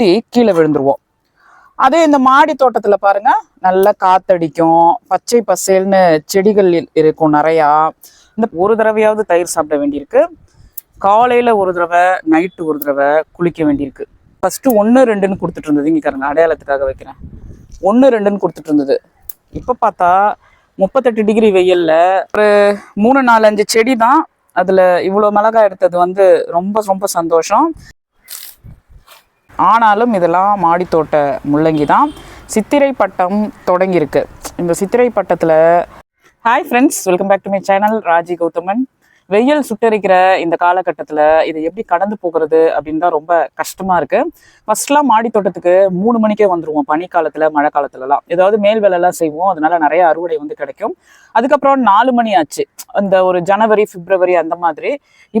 சுத்தி கீழே விழுந்துருவோம். அதே இந்த மாடி தோட்டத்துல பாருங்க நல்லா காத்தடிக்கும். பச்சை பசேல்னு செடிகள் இருக்கும் நிறையா. இந்த ஒரு தடவையாவது தயிர் சாப்பிட வேண்டியிருக்கு. காலையில ஒரு தடவை நைட்டு ஒரு தடவை குளிக்க வேண்டியிருக்கு. ஃபஸ்ட்டு ஒன்று ரெண்டுன்னு கொடுத்துட்டு இருந்தது. இங்க பாருங்க அடையாளத்துக்காக வைக்கிறேன். ஒன்று ரெண்டுன்னு கொடுத்துட்டு இருந்தது. இப்போ பார்த்தா முப்பத்தெட்டு டிகிரி வெயில்ல ஒரு மூணு நாலு அஞ்சு செடி தான். அதுல இவ்வளோ மிளகாய் எடுத்தது வந்து ரொம்ப ரொம்ப சந்தோஷம். ஆனாலும் இதெல்லாம் மாடித்தோட்ட முள்ளங்கி தான். சித்திரை பட்டம் தொடங்கியிருக்கு. இந்த சித்திரை பட்டத்தில் hi friends welcome back to my channel Raji Gauthaman. வெயில் சுட்டரிக்கிற இந்த காலகட்டத்தில் இதை எப்படி கடந்து போகிறது அப்படின்னு தான் ரொம்ப கஷ்டமாக இருக்குது ஃபர்ஸ்ட்லாம் மாடி தோட்டத்துக்கு மூணு மணிக்கே வந்துருவோம் பனிக்காலத்தில் மழை காலத்துலலாம் ஏதாவது மேல் வேலைலாம் செய்வோம் அதனால நிறைய அறுவடை வந்து கிடைக்கும். அதுக்கப்புறம் நாலு மணி ஆச்சு. அந்த ஒரு ஜனவரி பிப்ரவரி அந்த மாதிரி.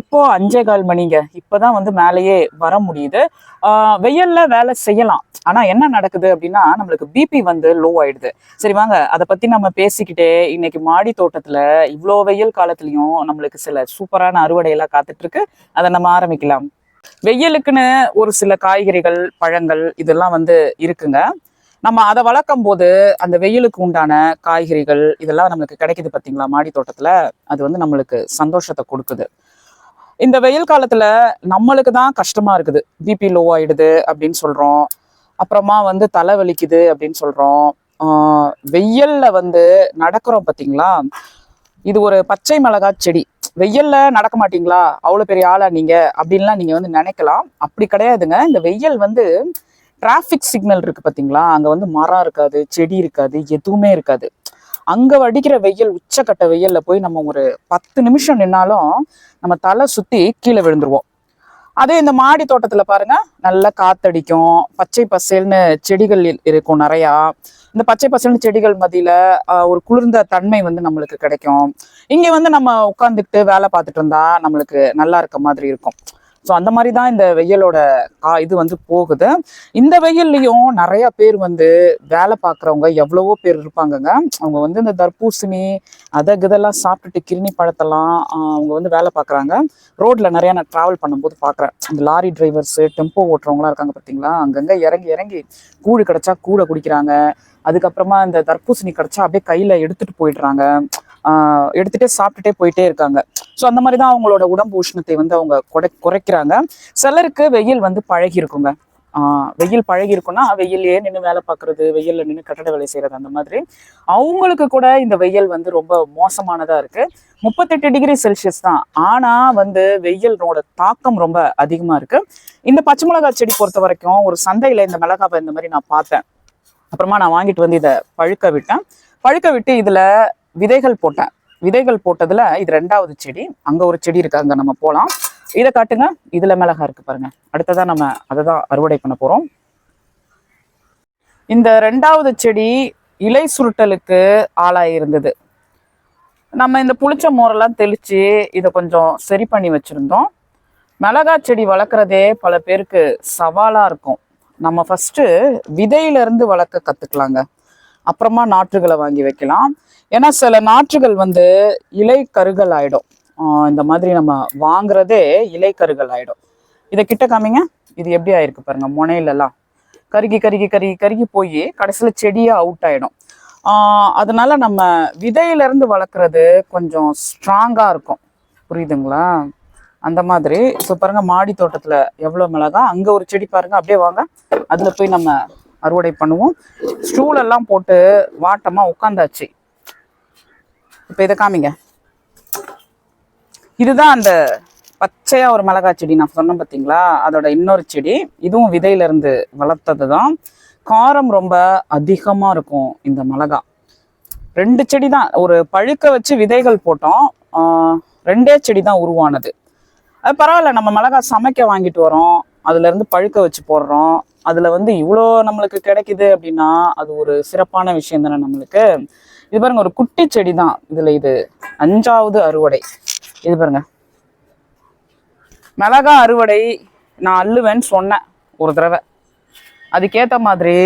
இப்போ அஞ்சே கால் மணிங்க. இப்போதான் வந்து மேலேயே வர முடியுது. வெயிலில் வெயில்ல வேலை செய்யலாம். ஆனால் என்ன நடக்குது அப்படின்னா நம்மளுக்கு பிபி வந்து லோ ஆயிடுது. சரி வாங்க அதை பத்தி நம்ம பேசிக்கிட்டே இன்னைக்கு மாடி தோட்டத்தில் இவ்வளோ வெயில் காலத்துலேயும் நம்மளுக்கு சில சூப்பரான அறுவடை எல்லாம் காத்துட்டு இருக்கு அதை நம்ம ஆரம்பிக்கலாம். வெயிலுக்குன்னு ஒரு சில காய்கறிகள் பழங்கள் இதெல்லாம் வந்து இருக்குங்க. நம்ம அதை வளர்க்கும் போது அந்த வெயிலுக்கு உண்டான காய்கறிகள் இதெல்லாம் நம்மளுக்கு கிடைக்குது பார்த்தீங்களா? மாடி தோட்டத்துல அது வந்து நம்மளுக்கு சந்தோஷத்தை கொடுக்குது. இந்த வெயில் காலத்துல நம்மளுக்கு தான் கஷ்டமா இருக்குது. பிபி லோ ஆயிடுது அப்படின்னு சொல்றோம். அப்புறமா வந்து தலை வலிக்குது அப்படின்னு சொல்றோம். ஆஹ் வந்து நடக்கிறோம் பார்த்தீங்களா? இது ஒரு பச்சை மிளகா செடி. வெயில்ல நடக்க மாட்டீங்களா? அவ்வளோ பெரிய ஆளா நீங்க? அப்படின்லாம் நீங்க வந்து நினைக்கலாம். அப்படி கிடையாதுங்க. இந்த வெயில் வந்து டிராஃபிக் சிக்னல் இருக்கு பாத்தீங்களா? அங்க வந்து மரம் இருக்காது செடி இருக்காது எதுவுமே இருக்காது. அங்க அடிக்கிற வெயில் உச்சக்கட்ட வெயில்ல போய் நம்ம ஒரு பத்து நிமிஷம் நின்னாலும் நம்ம தலை சுத்தி கீழே விழுந்துருவோம். அதே இந்த மாடி தோட்டத்துல பாருங்க. நல்லா காத்தடிக்கும். பச்சை பசேல்னு செடிகள் இருக்கும் நிறையா. இந்த பச்சை பசேல்னு செடிகள் மதியில ஆஹ், ஒரு குளிர்ந்த தன்மை வந்து நம்மளுக்கு கிடைக்கும். இங்க வந்து நம்ம உட்காந்துக்கிட்டு வேலை பார்த்துட்டு இருந்தா நம்மளுக்கு நல்லா இருக்க மாதிரி இருக்கும். ஸோ அந்த மாதிரி தான் இந்த வெயிலோட கா இது வந்து போகுது. இந்த வெயில்லையும் நிறைய பேர் வந்து வேலை பார்க்குறவங்க எவ்வளவோ பேர் இருப்பாங்கங்க. அவங்க வந்து இந்த தர்பூசணி அதை இதெல்லாம் சாப்பிட்டுட்டு கிருணி பழத்தெல்லாம் அவங்க வந்து வேலை பார்க்குறாங்க. ரோட்ல நிறைய நான் ட்ராவல் பண்ணும்போது பார்க்குறேன். இந்த லாரி டிரைவர்ஸு டெம்போ ஓட்டுறவங்களாம் இருக்காங்க பார்த்தீங்களா? அங்கங்கே இறங்கி இறங்கி கூழ் கிடைச்சா கூழை குடிக்கிறாங்க. அதுக்கப்புறமா இந்த தர்பூசணி கிடச்சா அப்படியே கையில் எடுத்துகிட்டு போயிடுறாங்க. எடுத்துகிட்டே எடுத்துட்டே சாப்பிட்டுட்டே போயிட்டே இருக்காங்க. ஸோ அந்த மாதிரி தான் அவங்களோட உடம்பு உஷ்ணத்தை வந்து அவங்க குறை குறைக்கிறாங்க. சிலருக்கு வெயில் வந்து பழகி இருக்குங்க. வெயில் பழகி இருக்குன்னா வெயிலே நின்று வேலை பார்க்குறது வெயில்ல நின்று கட்டட வேலை செய்யறது அந்த மாதிரி. அவங்களுக்கு கூட இந்த வெயில் வந்து ரொம்ப மோசமானதாக இருக்கு. முப்பத்தெட்டு டிகிரி செல்சியஸ் தான். ஆனால் வந்து வெயிலோட தாக்கம் ரொம்ப அதிகமாக இருக்குது இந்த பச்சை மிளகாய் செடி பொறுத்த வரைக்கும் ஒரு சந்தையில் இந்த மிளகாவை இந்த மாதிரி நான் பார்த்தேன். அப்புறமா நான் வாங்கிட்டு வந்து இதை பழுக்க விட்டேன். பழுக்க விட்டு இதில் விதைகள் போட்டேன் விதைகள் போட்டதில் இது ரெண்டாவது செடி. அங்கே ஒரு செடி இருக்குது அங்கே நம்ம போகலாம் இதை காட்டுங்க. இதில் மிளகா இருக்குது பாருங்கள் அடுத்ததாக நம்ம அதை தான் அறுவடை பண்ண போகிறோம் இந்த ரெண்டாவது செடி இலை சுருட்டலுக்கு ஆளாயிருந்தது நம்ம இந்த புளிச்ச மோரெல்லாம் தெளித்து இதை கொஞ்சம் சரி பண்ணி வச்சுருந்தோம். மிளகா செடி வளர்க்குறதே பல பேருக்கு சவாலாக இருக்கும். நம்ம ஃபஸ்ட்டு விதையிலேருந்து வளர்க்க கற்றுக்கலாங்க அப்புறமா நாற்றுகளை வாங்கி வைக்கலாம். ஏன்னா சில நாற்றுகள் வந்து இலை கருகள் ஆயிடும் இந்த மாதிரி நம்ம வாங்குறதே இலை கருகள் ஆயிடும். இதை கிட்ட காமிங்க. இது எப்படி ஆயிருக்கு பாருங்க முனையிலலாம். கருகி கருகி கருகி கருகி போய் கடைசியில் செடியே அவுட் ஆயிடும். அதனால நம்ம விதையில இருந்து வளர்க்குறது கொஞ்சம் ஸ்ட்ராங்கா இருக்கும். புரியுதுங்களா? அந்த மாதிரி. இப்போ பாருங்க மாடி தோட்டத்துல எவ்வளவு மிளகா? அங்கே ஒரு செடி பாருங்க அப்படியே வாங்க. அதுல போய் நம்ம அறுவடை பண்ணுவோம். ஸ்டூல் எல்லாம் போட்டு வாட்டமா உட்காந்தாச்சு. இப்போ இதை காமிங்க. இதுதான் அந்த பச்சையா ஒரு மிளகாய் செடி நான் சொன்னேன் பார்த்தீங்களா அதோட இன்னொரு செடி. இதுவும் விதையில இருந்து வளர்த்தது தான் காரம் ரொம்ப அதிகமா இருக்கும் இந்த மிளகாய். ரெண்டு செடி தான் ஒரு பழுக்க வச்சு விதைகள் போட்டோம். ரெண்டே செடி தான் உருவானது. அது பரவாயில்ல நம்ம மிளகாய் சமைக்க வாங்கிட்டு வரோம். அதுலேருந்து பழுக்க வச்சு போடுறோம். அதில் வந்து இவ்வளோ நம்மளுக்கு கிடைக்குது அப்படின்னா அது ஒரு சிறப்பான விஷயம் தானே நம்மளுக்கு. இது பாருங்க ஒரு குட்டி செடி தான் இதில் இது. அஞ்சாவது அறுவடை. இது பாருங்க. மிளகா அறுவடை நான் அள்ளுவேன்னு சொன்னேன் ஒரு தடவை. அதுக்கேற்ற மாதிரி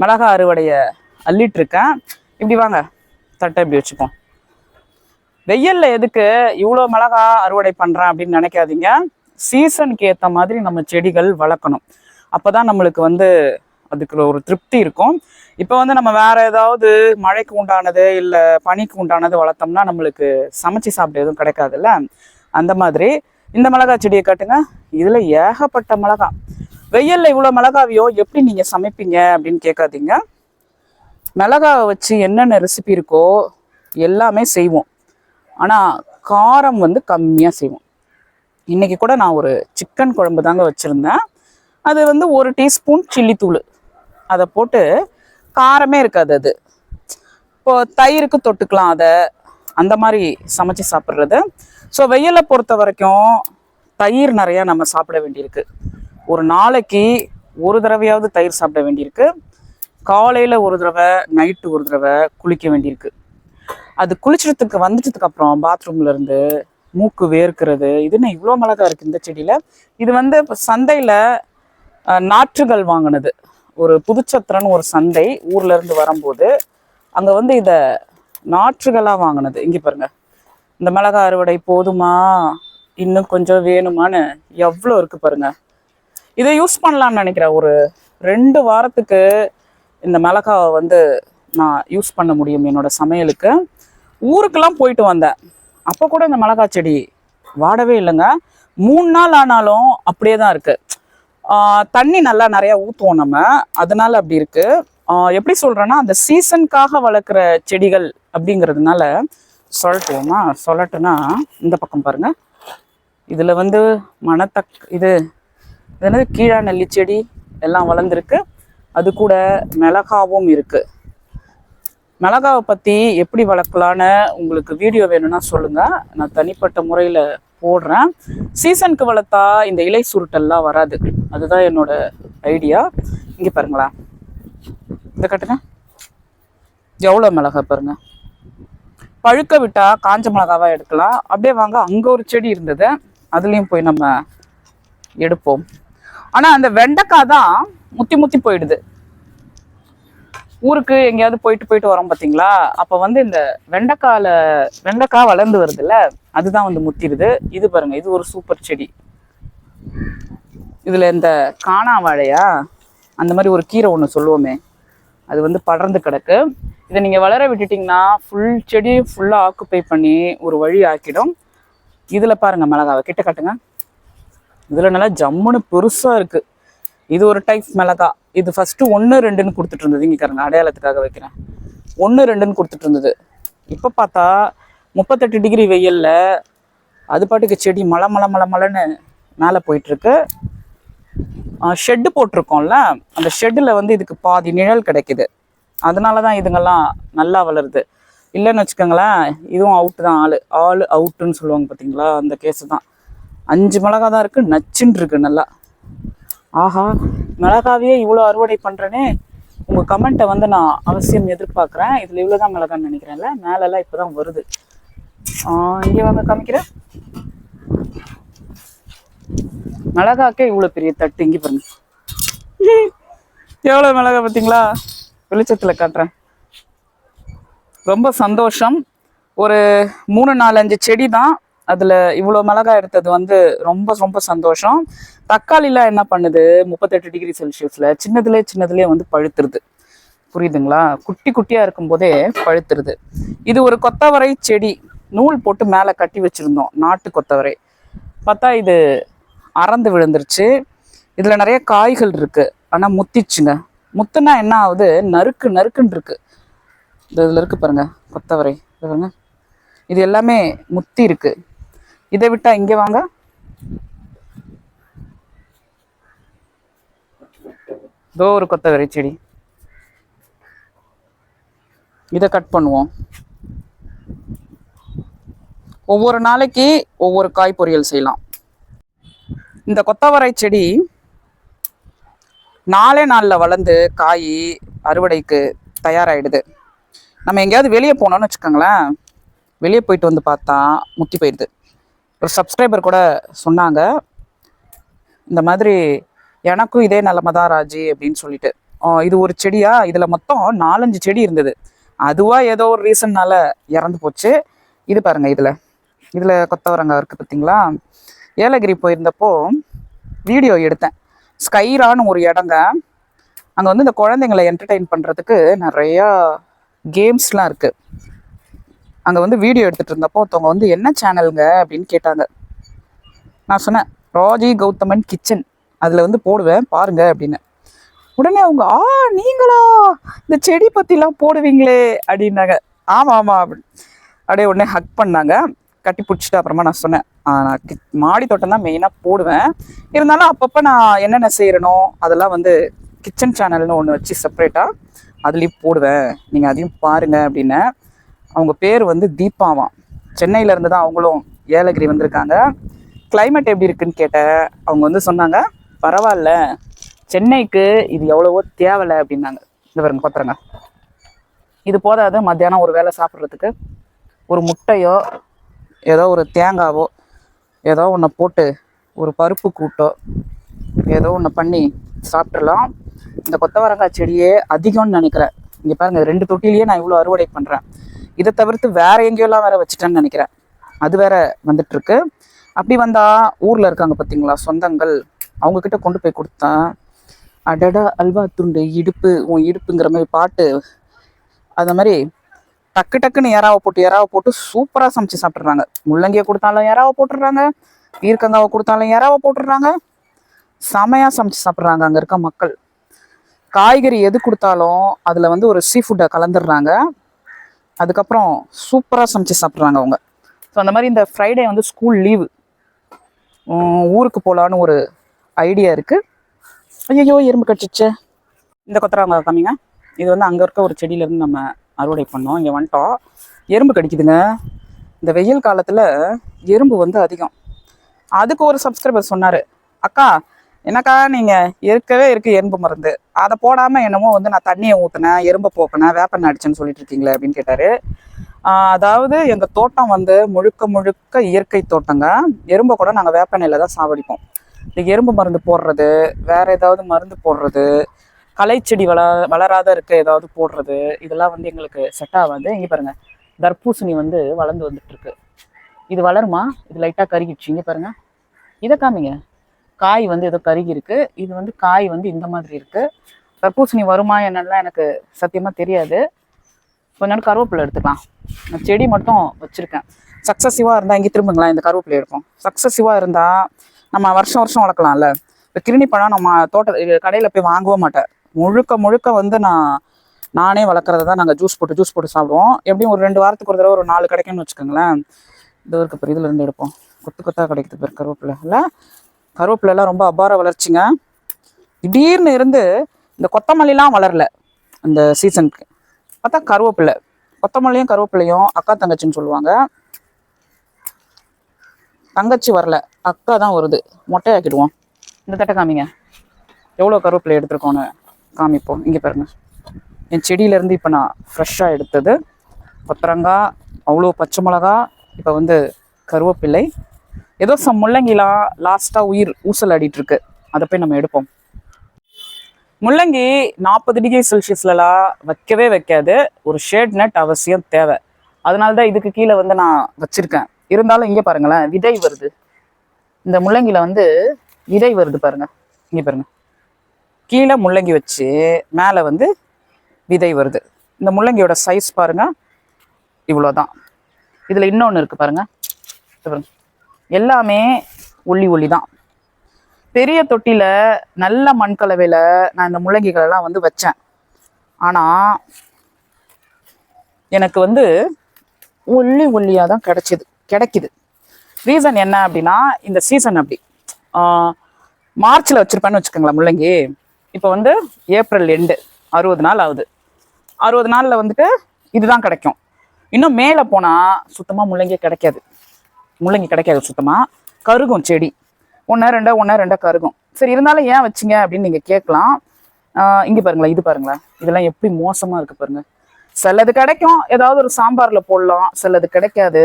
மிளகா அறுவடையை அள்ளிட்டு இருக்கேன். இப்படி வாங்க தட்டை இப்படி வச்சுப்போம். வெயிலில் எதுக்கு இவ்வளோ மிளகா அறுவடை பண்ணுறேன் அப்படின்னு நினைக்காதீங்க. சீசனுக்கு ஏற்ற மாதிரி நம்ம செடிகள் வளர்க்கணும். அப்போ தான் நம்மளுக்கு வந்து அதுக்கு ஒரு திருப்தி இருக்கும். இப்போ வந்து நம்ம வேற ஏதாவது மழைக்கு உண்டானது இல்லை பனிக்கு உண்டானது வளர்த்தோம்னா நம்மளுக்கு சமைச்சு சாப்பிட எதுவும் கிடைக்காதுல்ல? அந்த மாதிரி இந்த மிளகா செடியை காட்டுங்க. இதில் ஏகப்பட்ட மிளகா. வெயிலில் இவ்வளோ மிளகாவையோ எப்படி நீங்கள் சமைப்பீங்க அப்படின்னு கேட்காதீங்க. மிளகாவை வச்சு என்னென்ன ரெசிபி இருக்கோ எல்லாமே செய்வோம். ஆனால் காரம் வந்து கம்மியாக செய்வோம். இன்னைக்கு கூட நான் ஒரு சிக்கன் குழம்பு தாங்க வச்சுருந்தேன். அது வந்து ஒரு டீஸ்பூன் சில்லி தூள். அதை போட்டு காரமே இருக்காது அது. இப்போது தயிருக்கு தொட்டுக்கலாம் அதை. அந்த மாதிரி சமைச்சு சாப்பிட்றது. ஸோ வெயிலை பொறுத்த வரைக்கும் தயிர் நிறையா நம்ம சாப்பிட வேண்டியிருக்கு. ஒரு நாளைக்கு ஒரு தடவையாவது தயிர் சாப்பிட வேண்டியிருக்கு. காலையில் ஒரு தடவை நைட்டு ஒரு தடவை குளிக்க வேண்டியிருக்கு. அது குளிச்சதுக்கு வந்துட்டதுக்கு அப்புறம் மூக்கு வேர்க்கிறது இதுன்னு இவ்வளோ மிளகா இருக்கு இந்த செடியில. இது வந்து இப்போ சந்தையில நாற்றுகள் வாங்கினது. ஒரு புதுச்சத்திரன்னு ஒரு சந்தை ஊர்ல இருந்து வரும்போது அங்க வந்து இத நாற்றுகளா வாங்கினது. இங்க பாருங்க. இந்த மிளகா அறுவடை போதுமா? இன்னும் கொஞ்சம் வேணுமான்னு எவ்வளோ இருக்கு பாருங்க. இதை யூஸ் பண்ணலாம்னு நினைக்கிறேன். ஒரு ரெண்டு வாரத்துக்கு இந்த மிளகாவை வந்து நான் யூஸ் பண்ண முடியும் என்னோட சமையலுக்கு. ஊருக்கெல்லாம் போயிட்டு வந்தேன். அப்போ கூட இந்த மிளகா செடி வாடவே இல்லைங்க. மூணு நாள் ஆனாலும் அப்படியே தான் இருக்குது தண்ணி நல்லா நிறையா ஊற்றுவோம் நம்ம. அதனால் அப்படி இருக்குது எப்படி சொல்கிறேன்னா அந்த சீசனுக்காக வளர்க்குற செடிகள் அப்படிங்கிறதுனால சொல்லட்டுவோமா சொல்லட்டுன்னா இந்த பக்கம் பாருங்கள் இதில் வந்து மணத்தக் இது இது என்னது? கீழா நெல்லி செடி எல்லாம் வளர்ந்துருக்கு. அது கூட மிளகாவும் இருக்குது மிளகாவை பற்றி எப்படி வளர்க்கலான்னு உங்களுக்கு வீடியோ வேணும்னா சொல்லுங்கள் நான் தனிப்பட்ட முறையில் போடுறேன். சீசனுக்கு வளர்த்தா இந்த இலை சுருட்டெல்லாம் வராது. அதுதான் என்னோட ஐடியா இங்கே பாருங்களா இதை கட்டுங்க. எவ்வளோ மிளகா பாருங்க. பழுக்க விட்டால் காஞ்ச மிளகாவாக எடுக்கலாம். அப்படியே வாங்க அங்கே ஒரு செடி இருந்தது. அதுலேயும் போய் நம்ம எடுப்போம். ஆனால் அந்த வெண்டைக்காய் தான் முத்தி முத்தி போயிடுது. ஊருக்கு எங்கேயாவது போயிட்டு போயிட்டு வரோம் பார்த்தீங்களா? அப்போ வந்து இந்த வெண்டைக்கால வெண்டைக்காய் வளர்ந்து வருதுல்ல அதுதான் வந்து முத்திடுது இது பாருங்க இது ஒரு சூப்பர் செடி. இதில் இந்த காணா வாழையா? அந்த மாதிரி ஒரு கீரை ஒன்று சொல்லுவோமே. அது வந்து படர்ந்து கிடக்கு. இதை நீங்கள் வளர விட்டுட்டிங்கன்னா ஃபுல் செடியும் ஃபுல்லாக ஆக்குப்பை பண்ணி ஒரு வழி ஆக்கிடும். இதில் பாருங்கள் மிளகாவை. கிட்ட காட்டுங்க. இதில் நல்லா ஜம்முன்னு பெருசாக இருக்குது இது ஒரு டைப் மிளகா. இது ஃபஸ்ட்டு ஒன்று ரெண்டுன்னு கொடுத்துட்டு இருந்தது. இங்கே பாருங்க அடையாளத்துக்காக வைக்கிறேன். ஒன்று ரெண்டுன்னு கொடுத்துட்டு இருந்தது. இப்போ பார்த்தா முப்பத்தெட்டு டிகிரி வெயில்ல அது பாட்டுக்கு செடி மலை மலை மலை மலைன்னு மேலே போயிட்டுருக்கு. ஷெட்டு போட்டிருக்கோம்ல அந்த ஷெட்டில் வந்து இதுக்கு பாதி நிழல் கிடைக்குது. அதனால தான் இதுங்கெல்லாம் நல்லா வளருது. இல்லைன்னு வச்சுக்கோங்களேன் இதுவும் அவுட்டு தான் ஆள். ஆள் அவுட்டுன்னு சொல்லுவாங்க பார்த்தீங்களா அந்த கேஸு தான். அஞ்சு மிளகா தான் இருக்குது நச்சுன்னு இருக்கு நல்லா. ஆஹா மிளகாவையே இவ்வளோ அறுவடை பண்ணுறேனே உங்கள் கமெண்ட்டை வந்து நான் அவசியம் எதிர்பார்க்குறேன். இதில் இவ்வளோ தான் மிளகான்னு நினைக்கிறேன்ல. மேலெல்லாம் இப்போ தான் வருது இங்கே வாங்க காமிக்கிறேன். மிளகாக்கே இவ்வளோ பெரிய தட்டு. இங்கே பாருங்க. எவ்வளோ மிளகா பார்த்தீங்களா? வெளிச்சத்தில் காட்டுறேன். ரொம்ப சந்தோஷம். ஒரு மூணு நாலஞ்சு செடி தான். அதில் இவ்வளோ மிளகாய் எடுத்தது வந்து ரொம்ப ரொம்ப சந்தோஷம். தக்காளிலாம் என்ன பண்ணுது? முப்பத்தெட்டு டிகிரி செல்சியஸில் சின்னதுலே சின்னதுலேயே வந்து பழுத்துருது. புரியுதுங்களா? குட்டி குட்டியாக இருக்கும்போதே பழுத்துருது. இது ஒரு கொத்தவரை செடி. நூல் போட்டு மேலே கட்டி வச்சுருந்தோம். நாட்டு கொத்தவரை. பார்த்தா இது அறந்து விழுந்துருச்சு. இதில் நிறைய காய்கள் இருக்குது ஆனால் முத்திச்சுங்க. முத்துனா என்ன ஆகுது? நறுக்கு நறுக்குன்னு இருக்கு. இதில் இருக்கு பாருங்க கொத்தவரை. இது பாருங்க. இது எல்லாமே முத்தி இருக்குது இதை விட்டா இங்கே வாங்க. இதோ ஒரு கொத்தவரை செடி. இதை கட் பண்ணுவோம். ஒவ்வொரு நாளைக்கு ஒவ்வொரு காய் பொரியல் செய்யலாம். இந்த கொத்தவரை செடி நாலே நாளில் வளர்ந்து காய் அறுவடைக்கு தயாராகிடுது நம்ம எங்கேயாவது வெளியே போனோம்னு வச்சுக்கோங்களேன் வெளியே போயிட்டு வந்து பார்த்தா முத்தி போயிடுது. ஒரு சப்ஸ்கிரைபர் கூட சொன்னாங்க. இந்த மாதிரி எனக்கும் இதே நிலமை தான் ராஜி அப்படின்னு சொல்லிட்டு. இது ஒரு செடியா? இதில் மொத்தம் நாலஞ்சு செடி இருந்தது. அதுவாக ஏதோ ஒரு ரீசன்னால இறந்து போச்சு. இது பாருங்க இதில். இதில் கொத்தவரங்காய் இருக்குது பார்த்தீங்களா ஏலகிரி போயிருந்தப்போ வீடியோ எடுத்தேன். ஸ்கைரான்னு ஒரு இடங்க. அங்கே வந்து இந்த குழந்தைங்களை என்டர்டெயின் பண்ணுறதுக்கு நிறையா கேம்ஸ்லாம் இருக்குது அங்கே வந்து வீடியோ எடுத்துகிட்டு இருந்தப்போ ஒருத்தவங்க வந்து என்ன சேனலுங்க அப்படின்னு கேட்டாங்க. நான் சொன்னேன் ராஜி கௌதமன் கிச்சன் அதில் வந்து போடுவேன் பாருங்க அப்படின்னு. உடனே அவங்க ஆ நீங்களா? இந்த செடி பற்றிலாம் போடுவீங்களே அப்படின்னாங்க. ஆமாம் ஆமாம் அப்படி. அப்படியே உடனே ஹக் பண்ணாங்க. கட்டி பிடிச்சிட்டு அப்புறமா நான் சொன்னேன் நான் கி- மாடி தோட்டம் தான் மெயினாக போடுவேன். இருந்தாலும் அப்பப்போ நான் என்னென்ன செய்கிறனோ அதெல்லாம் வந்து கிச்சன் சேனல்னு ஒன்று வச்சு செப்பரேட்டாக அதுலேயும் போடுவேன். நீங்கள் அதையும் பாருங்கள் அப்படின்னு. அவங்க பேர் வந்து தீபாவாம். சென்னையிலேருந்து தான் அவங்களும் ஏலகிரி வந்திருக்காங்க. கிளைமேட் எப்படி இருக்குன்னு கேட்ட அவங்க வந்து சொன்னாங்க பரவாயில்ல சென்னைக்கு இது எவ்வளவோ தேவலை அப்படின்னாங்க. இந்த பாருங்க பார்த்துருங்க இது போதாது மத்தியானம் ஒரு வேளை சாப்பிட்றதுக்கு ஒரு முட்டையோ ஏதோ ஒரு தேங்காவோ ஏதோ ஒன்று போட்டு ஒரு பருப்பு கூட்டோ ஏதோ ஒன்று பண்ணி சாப்பிட்றலாம் இந்த கொத்தவரங்காய் செடியே அதிகம்னு நினைக்கிறேன். இங்கே பாருங்கள் ரெண்டு தொட்டிலேயே நான் இவ்வளோ அறுவடை பண்ணுறேன் இதை தவிர்த்து வேற எங்கேயோலாம் வேற வச்சுட்டேன்னு நினைக்கிறேன். அது வேற வந்துட்டு இருக்கு அப்படி வந்தா ஊர்ல இருக்காங்க பார்த்தீங்களா சொந்தங்கள். அவங்க கிட்ட கொண்டு போய் கொடுத்தா அடடா அல்வா துண்டு இடுப்பு உன் இடுப்புங்கிற மாதிரி பாட்டு. அந்த மாதிரி டக்கு டக்குன்னு ஏறாவை போட்டு ஏறாவை போட்டு சூப்பராக சமைச்சு சாப்பிட்றாங்க முள்ளங்கியை கொடுத்தாலும் ஏறாவை போட்டுடுறாங்க. பீர்க்கங்காவை கொடுத்தாலும் ஏறாவை போட்டுடுறாங்க. செமையாக சமைச்சு சாப்பிட்றாங்க அங்கே இருக்க மக்கள். காய்கறி எது கொடுத்தாலும் அதில் வந்து ஒரு சீ ஃபுட்டை கலந்துடுறாங்க. அதுக்கப்புறம் சூப்பராக சமைச்சு சாப்பிட்றாங்க அவங்க. ஸோ அந்த மாதிரி இந்த ஃப்ரைடே வந்து ஸ்கூல் லீவு ஊருக்கு போகலான்னு ஒரு ஐடியா இருக்குது ஐயோ எறும்பு கடிச்சிச்சே இந்த கொத்தரவங்க காமிங்க இது வந்து அங்கே இருக்க ஒரு செடியிலேருந்து நம்ம அறுவடை பண்ணோம். இங்கே வந்துட்டோம். எறும்பு கடிக்குதுங்க. இந்த வெயில் காலத்தில் எறும்பு வந்து அதிகம். அதுக்கு ஒரு சப்ஸ்கிரைபர் சொன்னார் அக்கா என்னக்கா நீங்கள் இருக்கவே இருக்கு எறும்பு மருந்து. அதை போடாமல் என்னமோ வந்து நான் தண்ணியை ஊற்றினேன் எறும்பை போக்கினேன் வேப்பண்ணை அடிச்சேன்னு சொல்லிட்டு இருக்கீங்களே அப்படின்னு கேட்டார். அதாவது எங்கள் தோட்டம் வந்து முழுக்க முழுக்க இயற்கை தோட்டங்க. எறும்பை கூட நாங்கள் வேப்பெண்ணெயில் தான் சாவடிப்போம். இந்த எறும்பு மருந்து போடுறது வேற ஏதாவது மருந்து போடுறது களைச்செடி வள வளராத இருக்க ஏதாவது போடுறது இதெல்லாம் வந்து எங்களுக்கு செட் ஆகாது. இங்கே பாருங்க தர்பூசணி வந்து வளர்ந்து வந்துட்டு இருக்கு. இது வளருமா? இது லைட்டாக கருகிடுச்சு. இங்கே பாருங்க. இதை காமிங்க. காய் வந்து ஏதோ கருகி இருக்கு. இது வந்து காய் வந்து இந்த மாதிரி இருக்கு. தர்பூசணி வருமா என்னெல்லாம் எனக்கு சத்தியமா தெரியாது. கொஞ்ச கருவேப்பிலை எடுத்துக்கலாம். நான் செடி மட்டும் வச்சிருக்கேன். சக்ஸஸிவாக இருந்தால் இங்கே திரும்புங்களேன். இந்த கருவேப்பிலை எடுப்போம் சக்ஸஸிவாக இருந்தால் நம்ம வருஷம் வருஷம் வளர்க்கலாம்ல. இப்போ கிருணி பழம் நம்ம தோட்ட கடையில் போய் வாங்கவே மாட்டேன். முழுக்க முழுக்க வந்து நான் நானே வளர்க்குறத தான் நாங்கள் ஜூஸ் போட்டு ஜூஸ் போட்டு சாப்பிடுவோம். எப்படியும் ஒரு ரெண்டு வாரத்துக்கு ஒரு தடவை ஒரு நாலு கிடைக்கும்னு வச்சுக்கோங்களேன். இது இருக்க இதுலேருந்து எடுப்போம். கொத்து கொத்தா கிடைக்குது பேர் கருவேப்பிலை. இல்லை? கருவேப்பிலை எல்லாம் ரொம்ப அபார வளர்ச்சிங்க. திடீர்னு இருந்து இந்த கொத்தமல்லிலாம் வளரல அந்த சீசனுக்கு. பார்த்தா கருவேப்பிலை. கொத்தமல்லியும் கருவேப்பிலையும் அக்கா தங்கச்சின்னு சொல்லுவாங்க. தங்கச்சி வரல. அக்கா தான் வருது. மொட்டையாக்கிடுவோம். இந்த தட்டை காமிங்க. எவ்வளோ கருவேப்பிலை எடுத்துருக்கோன்னு காமிப்போம். இங்கே பாருங்க. என் செடியிலேருந்து இப்போ நான் ஃப்ரெஷ்ஷாக எடுத்தது. கொத்தரங்காய் அவ்வளோ பச்சை மிளகா இப்போ வந்து கருவேப்பிலை ஏதோ சம் முள்ளங்கிலாம் லாஸ்ட்டாக உயிர் ஊசல் ஆடிட்டு இருக்கு அதை போய் நம்ம எடுப்போம். முள்ளங்கி நாற்பது டிகிரி செல்சியஸ்லலாம் வைக்கவே வைக்காது. ஒரு ஷேட் நெட் அவசியம் தேவை. அதனால தான் இதுக்கு கீழே வந்து நான் வச்சிருக்கேன். இருந்தாலும் இங்கே பாருங்களேன் விதை வருது. இந்த முள்ளங்கியில் வந்து விதை வருது பாருங்க. இங்கே பாருங்க. கீழே முள்ளங்கி வச்சு மேலே வந்து விதை வருது. இந்த முள்ளங்கியோட சைஸ் பாருங்க. இவ்வளோதான் இதில் இன்னொன்று இருக்குது பாருங்க. பாருங்கள் பாருங்க. எல்லாமே ஒல்லி ஒல்லி தான். பெரிய தொட்டியில் நல்ல மண் கலவையில் நான் இந்த முள்ளங்கிகளெல்லாம் வந்து வச்சேன். ஆனால் எனக்கு வந்து ஒல்லி ஒல்லியாக தான் கிடச்சிது கிடைக்குது. ரீசன் என்ன அப்படின்னா இந்த சீசன் அப்படி. மார்ச்சில் வச்சுருப்பேன்னு வச்சுக்கோங்களேன் முள்ளங்கி. இப்போ வந்து ஏப்ரல் எண்டு அறுபது நாள் ஆகுது. அறுபது நாளில் வந்துட்டு இதுதான் கிடைக்கும். இன்னும் மேலே போனால் சுத்தமாக முள்ளங்கி கிடைக்காது. முள்ளங்கி கிடைக்காது சுத்தமாக கருகும் செடி. ஒன்றா ரெண்டா ஒன்றா ரெண்டா கருகும். சரி இருந்தாலும் ஏன் வச்சிங்க அப்படின்னு நீங்கள் கேட்கலாம். இங்கே பாருங்களேன் இது பாருங்களேன். இதெல்லாம் எப்படி மோசமாக இருக்குது பாருங்க. சிலது கிடைக்கும். ஏதாவது ஒரு சாம்பாரில் போடலாம். சிலது கிடைக்காது.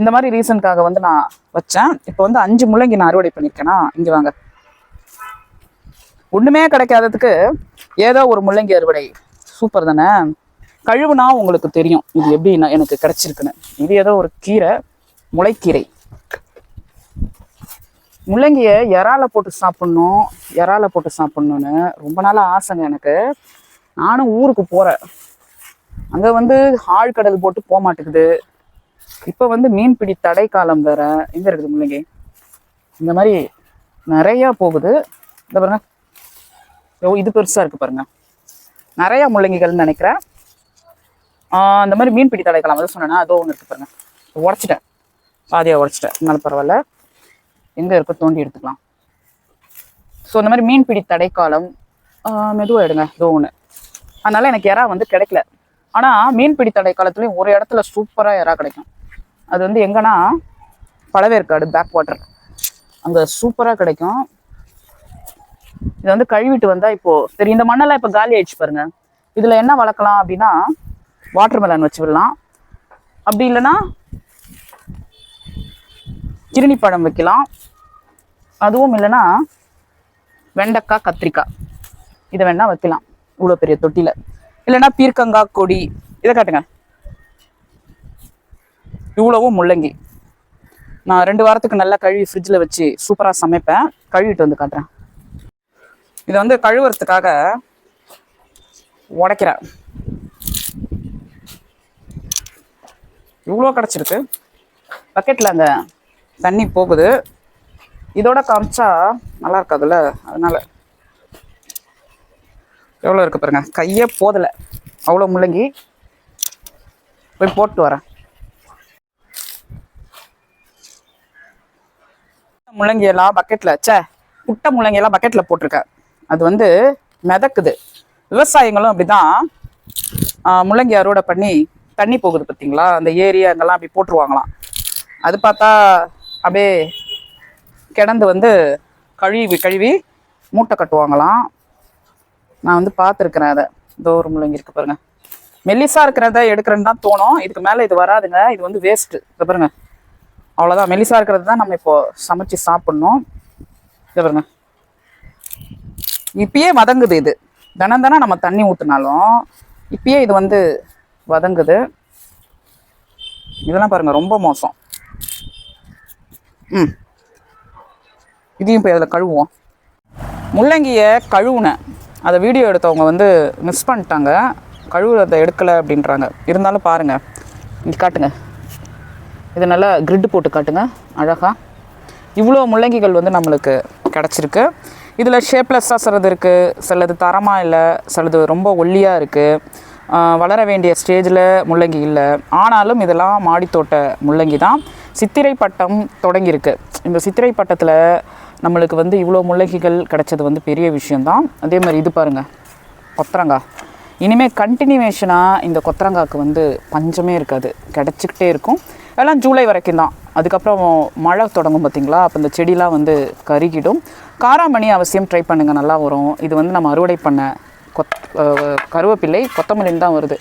இந்த மாதிரி ரீசனுக்காக வந்து நான் வச்சேன். இப்போ வந்து அஞ்சு முள்ளங்கி நான் அறுவடை பண்ணியிருக்கேன்னா இங்கே வாங்க. ஒன்றுமே கிடைக்காததுக்கு ஏதோ ஒரு முள்ளங்கி அறுவடை. சூப்பர் தானே? கழுவுனா உங்களுக்கு தெரியும். இது எப்படி நான் எனக்கு கிடச்சிருக்குன்னு. இது ஏதோ ஒரு கீரை. முளைக்கீரை. முள்ளங்கியை இறால போட்டு சாப்பிட்ணும் இறால போட்டு சாப்பிட்ணுன்னு ரொம்ப நாளாக ஆசைங்க எனக்கு. நானும் ஊருக்கு போகிறேன் அங்கே வந்து ஆழ்கடல் போட்டு போக மாட்டேங்குது. இப்போ வந்து மீன்பிடி தடை காலம் வேற. எங்கே இருக்குது முள்ளங்கி? இந்த மாதிரி நிறையா போகுது. இந்த பாருங்க. ஓ இது பெருசாக இருக்குது பாருங்க. நிறையா முள்ளங்கிகள்னு நினைக்கிறேன். அந்த மாதிரி மீன்பிடி தடை காலம் வந்து சொன்னேன்னா அதோ ஒன்று இருக்குது பாருங்க. உடச்சிட்டேன். பாதியாக உடச்சிட்டேன். அதனால பரவாயில்ல. எங்கே இருக்கோ தோண்டி எடுத்துக்கலாம். ஸோ இந்த மாதிரி மீன் பிடி தடைக்காலம் மெதுவாக எடுங்க. ஏதோ ஒன்று அதனால் எனக்கு இறா வந்து கிடைக்கல. ஆனால் மீன்பிடி தடைக்காலத்துலேயும் ஒரு இடத்துல சூப்பராக இறா கிடைக்கும். அது வந்து எங்கன்னா பழவேற்காடு பேக் வாட்டர் அங்கே சூப்பராக கிடைக்கும். இது வந்து கழுவிட்டு வந்தால் இப்போது சரி இந்த மண்ணெல்லாம் இப்போ காலி ஆயிடுச்சு பாருங்கள் இதில் என்ன வளர்க்கலாம் அப்படின்னா வாட்டர் மெலன் வச்சு விடலாம். அப்படி இல்லைன்னா கிருணி பழம் வைக்கலாம். அதுவும் இல்லைன்னா வெண்டைக்காய் கத்திரிக்காய். இதை வேணால் வைக்கலாம். இவ்வளோ பெரிய தொட்டியில். இல்லைன்னா பீர்க்கங்காய் கொடி இதை காட்டுங்க. இவ்வளவும் முள்ளங்கி. நான் ரெண்டு வாரத்துக்கு நல்லா கழுவி ஃப்ரிட்ஜில் வச்சு சூப்பராக சமைப்பேன். கழுவிட்டு வந்து காட்டுறேன். இதை வந்து கழுவுறதுக்காக உடைக்கிறேன். இவ்வளோ கிடச்சிருக்கு. பக்கெட்டில் அந்த தண்ணி போகுது. இதோட காமிச்சா நல்லா இருக்காதுல்ல? அதனால எவ்வளோ இருக்கு பாருங்க. கையே போதலை. அவ்வளோ முள்ளங்கி. போய் போட்டு வரேன். முள்ளங்கியெல்லாம் பக்கெட்டில் சே ச்சே குட்டை முள்ளங்கியெல்லாம் பக்கெட்டில் போட்டிருக்கேன் அது வந்து மிதக்குது. விவசாயங்களும் அப்படிதான் முள்ளங்கி அறுவடை பண்ணி தண்ணி போகுது பார்த்தீங்களா அந்த ஏரி அங்கெல்லாம் அப்படி போட்டுருவாங்களாம். அது பார்த்தா அப்படியே கிடந்து வந்து கழுவி கழுவி மூட்டை கட்டுவாங்களாம். நான் வந்து பார்த்துருக்குறேன் அதை. இதோ ஒரு முள்ளங்கி இருக்கு பாருங்க. மெல்லிசா இருக்கிறத எடுக்கிறேன்னு தான் தோணும். இதுக்கு மேலே இது வராதுங்க. இது வந்து வேஸ்ட்டு இதை பாருங்க. அவ்வளோதான் மெல்லிசா இருக்கிறது தான் நம்ம இப்போ சமைச்சு சாப்பிட்ணும். இதை பாருங்க. இப்பயே வதங்குது இது. தினம் தினம் நம்ம தண்ணி ஊற்றினாலும் இப்பயே இது வந்து வதங்குது. இதெல்லாம் பாருங்க. ரொம்ப மோசம். ம். இதையும் போய் அதில் கழுவுவோம். முள்ளங்கியை கழுவுனேன் அதை வீடியோ எடுத்தவங்க வந்து மிஸ் பண்ணிட்டாங்க. கழுவுறதை எடுக்கலை அப்படின்றாங்க. இருந்தாலும் பாருங்கள் இங்கே காட்டுங்க. இது நல்லா கிரிட் போட்டு காட்டுங்க. அழகாக இவ்வளோ முள்ளங்கிகள் வந்து நம்மளுக்கு கிடச்சிருக்கு. இதில் ஷேப்லெஸ்ஸாக சிலது இருக்குது சிலது தரமாக இல்லை. சிலது ரொம்ப ஒல்லியாக இருக்குது வளர வேண்டிய ஸ்டேஜில் முள்ளங்கி இல்லை. ஆனாலும் இதெல்லாம் மாடித்தோட்ட முள்ளங்கி தான். சித்திரை பட்டம் தொடங்கியிருக்கு. இந்த சித்திரை பட்டத்தில் நம்மளுக்கு வந்து இவ்வளோ முள்ளங்கிகள் கிடைச்சது வந்து பெரிய விஷயந்தான் அதே மாதிரி இது பாருங்கள் கொத்தரங்காய் இனிமேல் கண்டினியூவேஷனாக இந்த கொத்தரங்காய்க்கு வந்து பஞ்சமே இருக்காது. கிடச்சிக்கிட்டே இருக்கும். எல்லாம் ஜூலை வரைக்கும் தான். அதுக்கப்புறம் மழை தொடங்கும் பார்த்தீங்களா அப்போ இந்த செடிலாம் வந்து கருகிடும். காராமணி அவசியம் ட்ரை பண்ணுங்கள் நல்லா வரும். இது வந்து நம்ம அறுவடை பண்ண கொத் கருவேப்பிள்ளை கொத்தமல்லின்னு தான் வருது.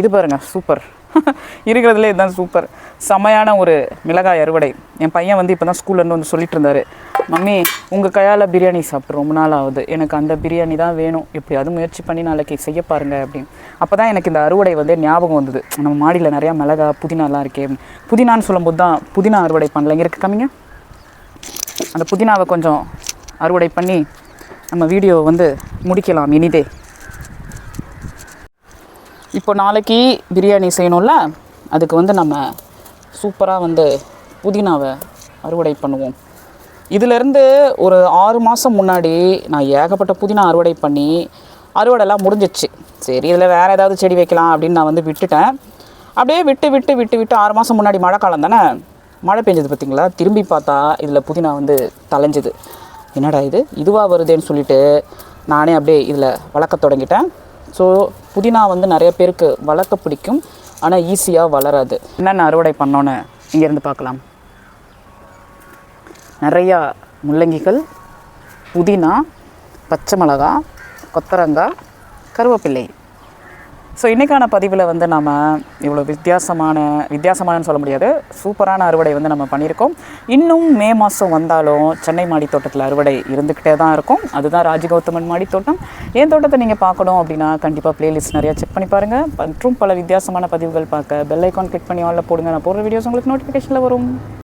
இது பாருங்கள் சூப்பர். இருக்கிறதுலே இதுதான் சூப்பர். செமையான ஒரு மிளகாய் அறுவடை. என் பையன் வந்து இப்போ தான் ஸ்கூல்லேருந்து வந்து சொல்லிட்டு இருந்தாரு. மம்மி உங்கள் கையால் பிரியாணி சாப்பிட்டு ரொம்ப நாள் ஆகுது. எனக்கு அந்த பிரியாணி தான் வேணும். எப்படியாவது முயற்சி பண்ணி நாளைக்கு செய்ய பாருங்க அப்படின்னு. அப்போ தான் எனக்கு இந்த அறுவடை வந்து ஞாபகம் வந்தது. நம்ம மாடியில் நிறையா மிளகா புதினாலாம் இருக்கே. புதினான்னு சொல்லும்போது தான் புதினா அறுவடை பண்ணல. இங்கே இருக்கு கம்மிங்க. அந்த புதினாவை கொஞ்சம் அறுவடை பண்ணி நம்ம வீடியோ வந்து முடிக்கலாம் இனிதே. இப்போ நாளைக்கு பிரியாணி செய்யணும்ல? அதுக்கு வந்து நம்ம சூப்பராக வந்து புதினாவை அறுவடை பண்ணுவோம். இதிலேருந்து ஒரு ஆறு மாதம் முன்னாடி நான் ஏகப்பட்ட புதினா அறுவடை பண்ணி அறுவடைலாம் முடிஞ்சிச்சு. சரி இதில் வேறு ஏதாவது செடி வைக்கலாம் அப்படின்னு நான் வந்து விட்டுட்டேன். அப்படியே விட்டு விட்டு விட்டு விட்டு ஆறு மாதம் முன்னாடி மழை காலம் தானே? மழை பெஞ்சது பார்த்திங்களா திரும்பி பார்த்தா இதில் புதினா வந்து தலைஞ்சுது என்னடா இது? இதுவாக வருதேன்னு சொல்லிட்டு நானே அப்படியே இதில் வளர்க்க தொடங்கிட்டேன். ஸோ புதினா வந்து நிறைய பேருக்கு வளர்க்க பிடிக்கும். ஆனால் ஈஸியாக வளராது. என்னென்ன அறுவடை பண்ணோன்னு இங்கேருந்து பார்க்கலாம். நிறையா முள்ளங்கிகள் புதினா பச்சை மிளகா கொத்தரங்காய் கருவேப்பிள்ளை ஸோ இன்றைக்கான பதிவில் வந்து நம்ம இவ்வளோ வித்தியாசமான வித்தியாசமானன்னு சொல்ல முடியாது. சூப்பரான அறுவடை வந்து நம்ம பண்ணியிருக்கோம். இன்னும் மே மாதம் வந்தாலும் சென்னை மாடி தோட்டத்தில் அறுவடை இருந்துக்கிட்டே தான் இருக்கும். அதுதான் ராஜகௌதமன் மாடி தோட்டம் என் தோட்டத்தை நீங்கள் பார்க்கணும் அப்படின்னா கண்டிப்பாக ப்ளேலிஸ்ட் நிறையா செக் பண்ணி பாருங்கள் மற்றும் பல வித்தியாசமான பதிவுகள் பார்க்க பெல் ஐக்கான் கிளிக் பண்ணி ஆலில் போடுங்க. நான் போடுற வீடியோஸ் உங்களுக்கு நோட்டிஃபிகேஷனில் வரும்.